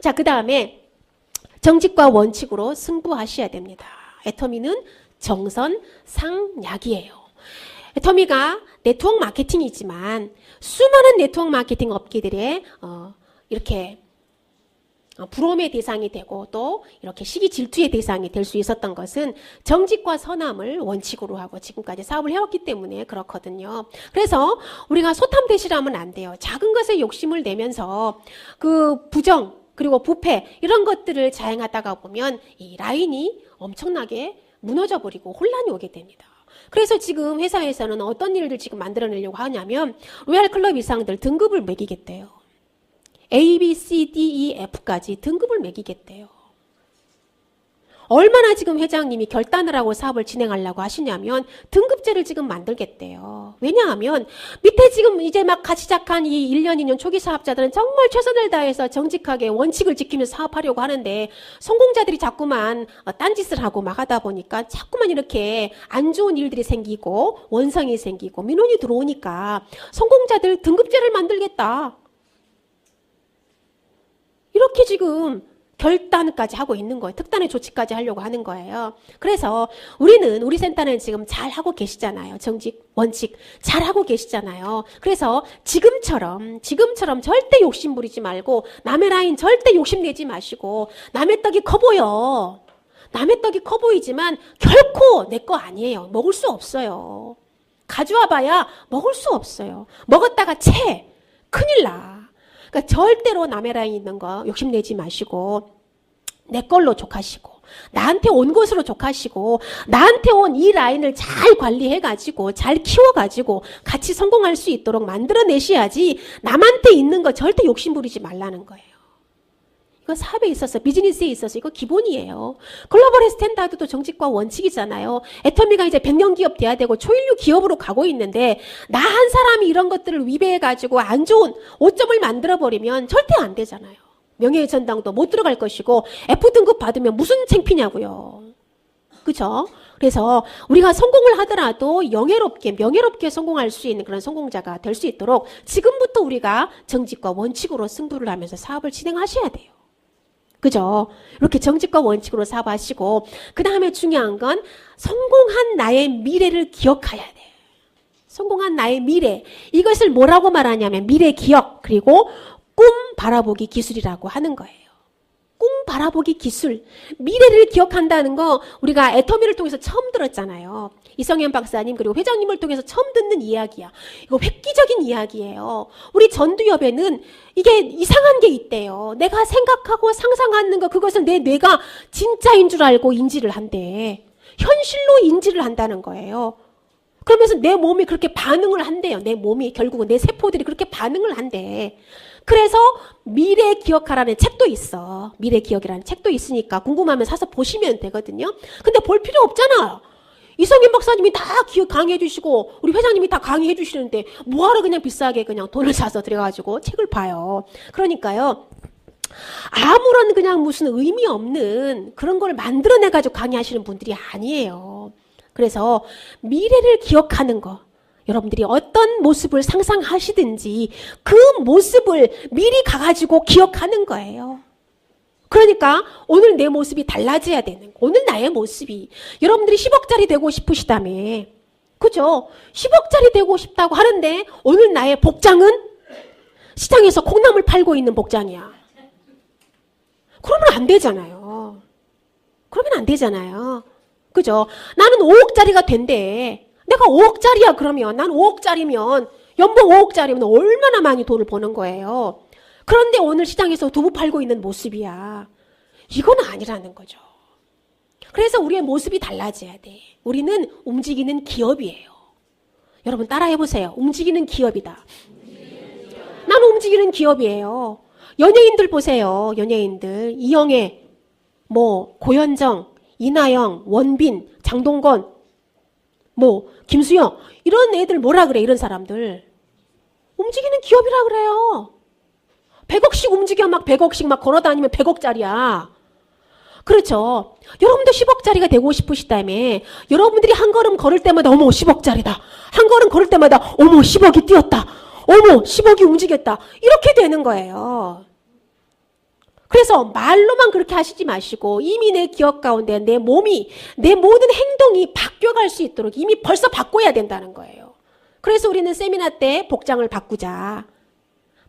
자, 그 다음에 정직과 원칙으로 승부하셔야 됩니다. 애터미는 정선 상약이에요. 애터미가 네트워크 마케팅이지만 수많은 네트워크 마케팅 업계들의 어, 이렇게 어, 부러움의 대상이 되고 또 이렇게 시기 질투의 대상이 될 수 있었던 것은 정직과 선함을 원칙으로 하고 지금까지 사업을 해왔기 때문에 그렇거든요. 그래서 우리가 소탐대실하면 안 돼요. 작은 것에 욕심을 내면서 그 부정 그리고 부패 이런 것들을 자행하다가 보면 이 라인이 엄청나게 무너져 버리고 혼란이 오게 됩니다. 그래서 지금 회사에서는 어떤 일들 지금 만들어내려고 하냐면 로얄 클럽 이상들 등급을 매기겠대요. A, B, C, D, E, F까지 등급을 매기겠대요. 얼마나 지금 회장님이 결단을 하고 사업을 진행하려고 하시냐면 등급제를 지금 만들겠대요. 왜냐하면 밑에 지금 이제 막 같이 시작한 이 1년, 2년 초기 사업자들은 정말 최선을 다해서 정직하게 원칙을 지키면서 사업하려고 하는데 성공자들이 자꾸만 어, 딴짓을 하고 막 하다 보니까 자꾸만 이렇게 안 좋은 일들이 생기고 원성이 생기고 민원이 들어오니까 성공자들 등급제를 만들겠다. 이렇게 지금 결단까지 하고 있는 거예요. 특단의 조치까지 하려고 하는 거예요. 그래서 우리는 우리 센터는 지금 잘 하고 계시잖아요. 정직 원칙 잘 하고 계시잖아요. 그래서 지금처럼 지금처럼 절대 욕심 부리지 말고 남의 라인 절대 욕심 내지 마시고 남의 떡이 커 보여. 남의 떡이 커 보이지만 결코 내 거 아니에요. 먹을 수 없어요. 가져와 봐야 먹을 수 없어요. 먹었다가 채 큰일 나. 그러니까 절대로 남의 라인 있는 거 욕심내지 마시고 내 걸로 족하시고 나한테 온 것으로 족하시고 나한테 온 이 라인을 잘 관리해 가지고 잘 키워 가지고 같이 성공할 수 있도록 만들어 내셔야지 남한테 있는 거 절대 욕심 부리지 말라는 거예요. 이거 사업에 있어서 비즈니스에 있어서 이거 기본이에요. 글로벌 스탠다드도 정직과 원칙이잖아요. 애터미가 이제 100년 기업 돼야 되고 초인류 기업으로 가고 있는데 나 한 사람이 이런 것들을 위배해 가지고 안 좋은 오점을 만들어 버리면 절대 안 되잖아요. 명예의 전당도 못 들어갈 것이고 F 등급 받으면 무슨 창피냐고요. 그죠? 그래서 우리가 성공을 하더라도 영예롭게 명예롭게 성공할 수 있는 그런 성공자가 될 수 있도록 지금부터 우리가 정직과 원칙으로 승부를 하면서 사업을 진행하셔야 돼요. 그죠? 이렇게 정직과 원칙으로 사업하시고 그 다음에 중요한 건 성공한 나의 미래를 기억해야 돼. 성공한 나의 미래 이것을 뭐라고 말하냐면 미래 기억 그리고 꿈 바라보기 기술이라고 하는 거예요. 꿈 바라보기 기술, 미래를 기억한다는 거 우리가 애터미를 통해서 처음 들었잖아요. 이성현 박사님 그리고 회장님을 통해서 처음 듣는 이야기야. 이거 획기적인 이야기예요. 우리 전두엽에는 이게 이상한 게 있대요. 내가 생각하고 상상하는 거 그것을 내 뇌가 진짜인 줄 알고 인지를 한대. 현실로 인지를 한다는 거예요. 그러면서 내 몸이 그렇게 반응을 한대요. 내 몸이 결국은 내 세포들이 그렇게 반응을 한대. 그래서 미래 기억하라는 책도 있어. 미래 기억이라는 책도 있으니까 궁금하면 사서 보시면 되거든요. 근데 볼 필요 없잖아. 이성인 박사님이 다 기억 강의해 주시고 우리 회장님이 다 강의해 주시는데 뭐하러 그냥 비싸게 그냥 돈을 사서 들여가지고 책을 봐요. 그러니까요. 아무런 그냥 무슨 의미 없는 그런 걸 만들어내가지고 강의하시는 분들이 아니에요. 그래서 미래를 기억하는 거. 여러분들이 어떤 모습을 상상하시든지 그 모습을 미리 가가지고 기억하는 거예요. 그러니까 오늘 내 모습이 달라져야 되는 거. 오늘 나의 모습이 여러분들이 10억짜리 되고 싶으시다며. 그죠? 10억짜리 되고 싶다고 하는데 오늘 나의 복장은 시장에서 콩나물 팔고 있는 복장이야. 그러면 안 되잖아요. 그러면 안 되잖아요. 그죠? 나는 5억짜리가 된대. 내가 5억짜리야 그러면 난 5억짜리면 연봉 5억짜리면 얼마나 많이 돈을 버는 거예요. 그런데 오늘 시장에서 두부 팔고 있는 모습이야. 이건 아니라는 거죠. 그래서 우리의 모습이 달라져야 돼. 우리는 움직이는 기업이에요. 여러분 따라해 보세요. 움직이는 기업이다. 나는 움직이는 기업이에요. 연예인들 보세요. 연예인들 이영애, 뭐 고현정, 이나영, 원빈, 장동건, 뭐 김수영 이런 애들 뭐라 그래 이런 사람들 움직이는 기업이라 그래요. 100억씩 움직여 막 100억씩 막 걸어다니면 100억짜리야. 그렇죠. 여러분도 10억짜리가 되고 싶으시다며 여러분들이 한 걸음 걸을 때마다 어머 10억짜리다. 한 걸음 걸을 때마다 어머 10억이 뛰었다. 어머 10억이 움직였다. 이렇게 되는 거예요. 그래서 말로만 그렇게 하시지 마시고 이미 내 기억 가운데 내 몸이 내 모든 행동이 바뀌어갈 수 있도록 이미 벌써 바꿔야 된다는 거예요. 그래서 우리는 세미나 때 복장을 바꾸자.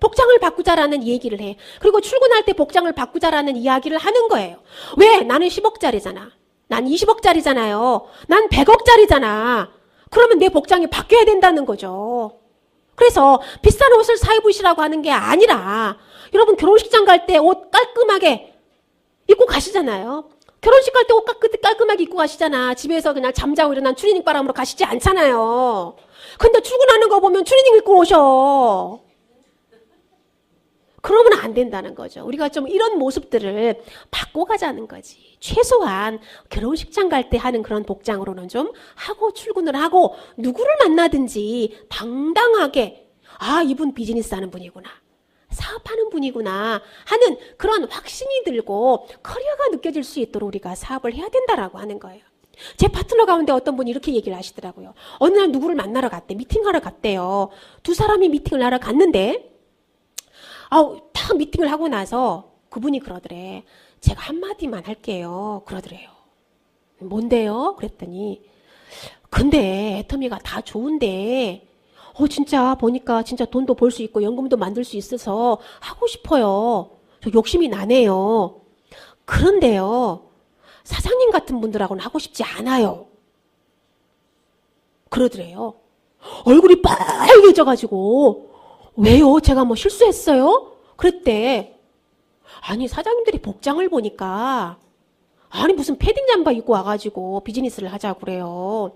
복장을 바꾸자라는 얘기를 해. 그리고 출근할 때 복장을 바꾸자라는 이야기를 하는 거예요. 왜? 나는 10억짜리잖아. 난 20억짜리잖아요. 난 100억짜리잖아. 그러면 내 복장이 바뀌어야 된다는 거죠. 그래서 비싼 옷을 사 입으시라고 하는 게 아니라 여러분 결혼식장 갈 때 옷 깔끔하게 입고 가시잖아요. 결혼식 갈 때 옷 깔끔하게 입고 가시잖아. 집에서 그냥 잠자고 일어난 추리닝 바람으로 가시지 않잖아요. 근데 출근하는 거 보면 추리닝 입고 오셔. 그러면 안 된다는 거죠. 우리가 좀 이런 모습들을 바꿔가자는 거지. 최소한 결혼식장 갈 때 하는 그런 복장으로는 좀 하고 출근을 하고 누구를 만나든지 당당하게 아, 이분 비즈니스 하는 분이구나. 사업하는 분이구나 하는 그런 확신이 들고 커리어가 느껴질 수 있도록 우리가 사업을 해야 된다라고 하는 거예요. 제 파트너 가운데 어떤 분이 이렇게 얘기를 하시더라고요. 어느 날 누구를 만나러 갔대. 미팅하러 갔대요. 두 사람이 미팅을 하러 갔는데 아우, 딱 미팅을 하고 나서 그분이 그러더래. 제가 한마디만 할게요. 그러더래요. 뭔데요? 그랬더니, 근데 애터미가 다 좋은데, 어, 진짜 보니까 진짜 돈도 벌 수 있고 연금도 만들 수 있어서 하고 싶어요. 저 욕심이 나네요. 그런데요, 사장님 같은 분들하고는 하고 싶지 않아요. 그러더래요. 얼굴이 빨개져가지고, 왜요? 제가 뭐 실수했어요? 그랬대. 아니, 사장님들이 복장을 보니까, 아니, 무슨 패딩 잠바 입고 와가지고 비즈니스를 하자고 그래요.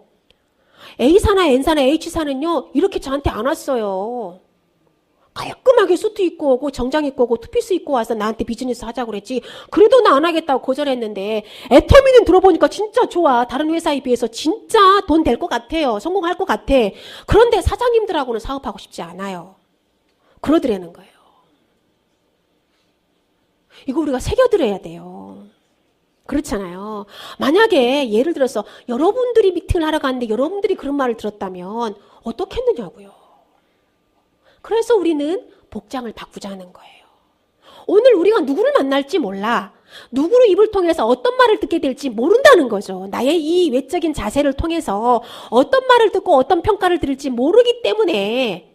A사나 N사나 H사는요, 이렇게 저한테 안 왔어요. 깔끔하게 수트 입고 오고, 정장 입고 오고, 투피스 입고 와서 나한테 비즈니스 하자고 그랬지. 그래도 나 안 하겠다고 거절했는데, 애터미는 들어보니까 진짜 좋아. 다른 회사에 비해서 진짜 돈 될 것 같아요. 성공할 것 같아. 그런데 사장님들하고는 사업하고 싶지 않아요. 그러더라는 거예요. 이거 우리가 새겨들어야 돼요. 그렇잖아요. 만약에 예를 들어서 여러분들이 미팅을 하러 갔는데 여러분들이 그런 말을 들었다면 어떻겠느냐고요. 그래서 우리는 복장을 바꾸자는 거예요. 오늘 우리가 누구를 만날지 몰라. 누구를 입을 통해서 어떤 말을 듣게 될지 모른다는 거죠. 나의 이 외적인 자세를 통해서 어떤 말을 듣고 어떤 평가를 들을지 모르기 때문에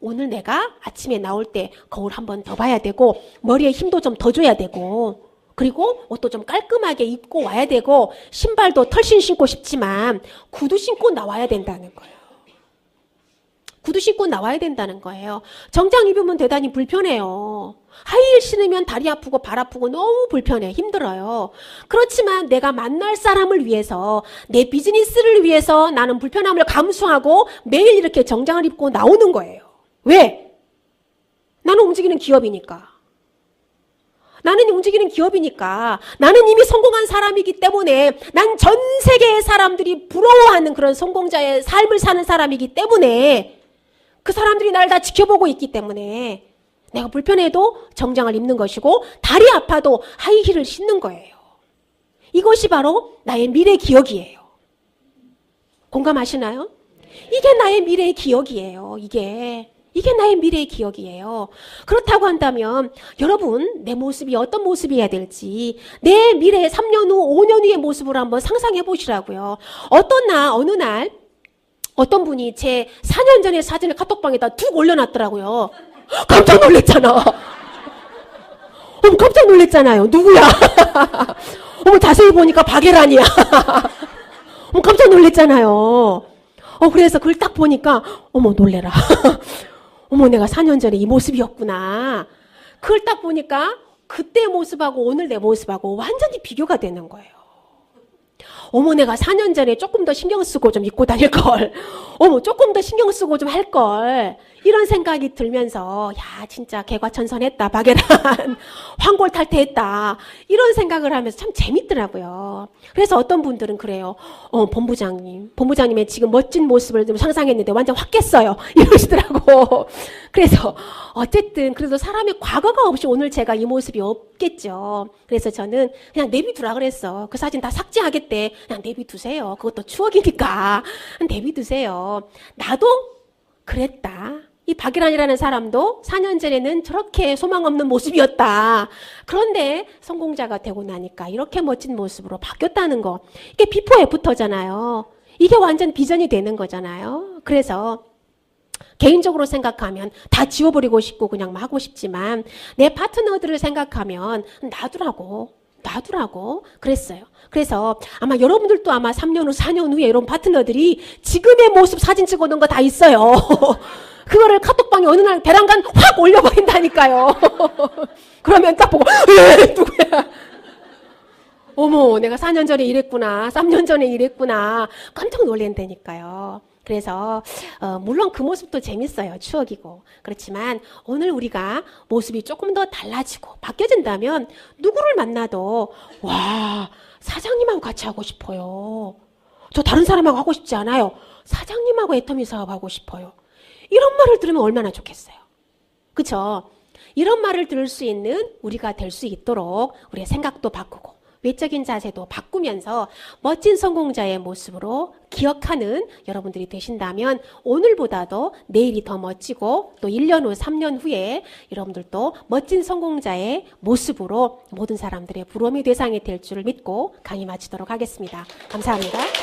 오늘 내가 아침에 나올 때 거울 한 번 더 봐야 되고 머리에 힘도 좀 더 줘야 되고 그리고 옷도 좀 깔끔하게 입고 와야 되고 신발도 털신 신고 싶지만 구두 신고 나와야 된다는 거예요. 구두 신고 나와야 된다는 거예요. 정장 입으면 대단히 불편해요. 하이힐 신으면 다리 아프고 발 아프고 너무 불편해. 힘들어요. 그렇지만 내가 만날 사람을 위해서 내 비즈니스를 위해서 나는 불편함을 감수하고 매일 이렇게 정장을 입고 나오는 거예요. 왜? 나는 움직이는 기업이니까. 나는 움직이는 기업이니까. 나는 이미 성공한 사람이기 때문에 난 전 세계의 사람들이 부러워하는 그런 성공자의 삶을 사는 사람이기 때문에 그 사람들이 나를 다 지켜보고 있기 때문에 내가 불편해도 정장을 입는 것이고 다리 아파도 하이힐을 신는 거예요. 이것이 바로 나의 미래 기억이에요. 공감하시나요? 이게 나의 미래의 기억이에요. 이게. 이게 나의 미래의 기억이에요. 그렇다고 한다면 여러분 내 모습이 어떤 모습이어야 될지 내 미래 3년 후, 5년 후의 모습을 한번 상상해 보시라고요. 어떤 날 어느 날 어떤 분이 제 4년 전의 사진을 카톡방에다 툭 올려놨더라고요. 깜짝 놀랐잖아. 어머 깜짝 놀랐잖아요. 누구야? 어머 자세히 보니까 박예란이야. 어머 깜짝 놀랐잖아요. 어 그래서 그걸 딱 보니까 어머 놀래라. 어머, 내가 4년 전에 이 모습이었구나. 그걸 딱 보니까 그때 모습하고 오늘 내 모습하고 완전히 비교가 되는 거예요. 어머, 내가 4년 전에 조금 더 신경 쓰고 좀 입고 다닐 걸. 어머, 조금 더 신경 쓰고 좀 할 걸. 이런 생각이 들면서, 야, 진짜 개과천선했다. 박예란. 황골탈퇴했다. 이런 생각을 하면서 참 재밌더라고요. 그래서 어떤 분들은 그래요. 어, 본부장님. 본부장님의 지금 멋진 모습을 좀 상상했는데 완전 확 깼어요. 이러시더라고. 그래서 어쨌든 그래도 사람의 과거가 없이 오늘 제가 이 모습이 없겠죠. 그래서 저는 그냥 내비두라 그랬어. 그 사진 다 삭제하겠대. 그냥 내비두세요. 그것도 추억이니까. 내비두세요. 나도 그랬다. 이 박일환이라는 사람도 4년 전에는 저렇게 소망 없는 모습이었다. 그런데 성공자가 되고 나니까 이렇게 멋진 모습으로 바뀌었다는 거. 이게 비포 애프터잖아요. 이게 완전 비전이 되는 거잖아요. 그래서 개인적으로 생각하면 다 지워버리고 싶고 그냥 막 하고 싶지만 내 파트너들을 생각하면 놔두라고. 놔두라고 그랬어요. 그래서 아마 여러분들도 아마 3년 후, 4년 후에 이런 파트너들이 지금의 모습 사진 찍어 놓은 거 다 있어요. 그거를 카톡방에 어느 날 배란간 확 올려버린다니까요. 그러면 딱 보고, 에 누구야? 어머, 내가 4년 전에 이랬구나. 3년 전에 이랬구나. 깜짝 놀란다니까요. 그래서 어, 물론 그 모습도 재밌어요. 추억이고. 그렇지만 오늘 우리가 모습이 조금 더 달라지고 바뀌어진다면 누구를 만나도 와 사장님하고 같이 하고 싶어요. 저 다른 사람하고 하고 싶지 않아요. 사장님하고 애터미 사업하고 싶어요. 이런 말을 들으면 얼마나 좋겠어요. 그쵸? 이런 말을 들을 수 있는 우리가 될 수 있도록 우리의 생각도 바꾸고 외적인 자세도 바꾸면서 멋진 성공자의 모습으로 기억하는 여러분들이 되신다면 오늘보다도 내일이 더 멋지고 또 1년 후, 3년 후에 여러분들도 멋진 성공자의 모습으로 모든 사람들의 부러움의 대상이 될 줄을 믿고 강의 마치도록 하겠습니다. 감사합니다.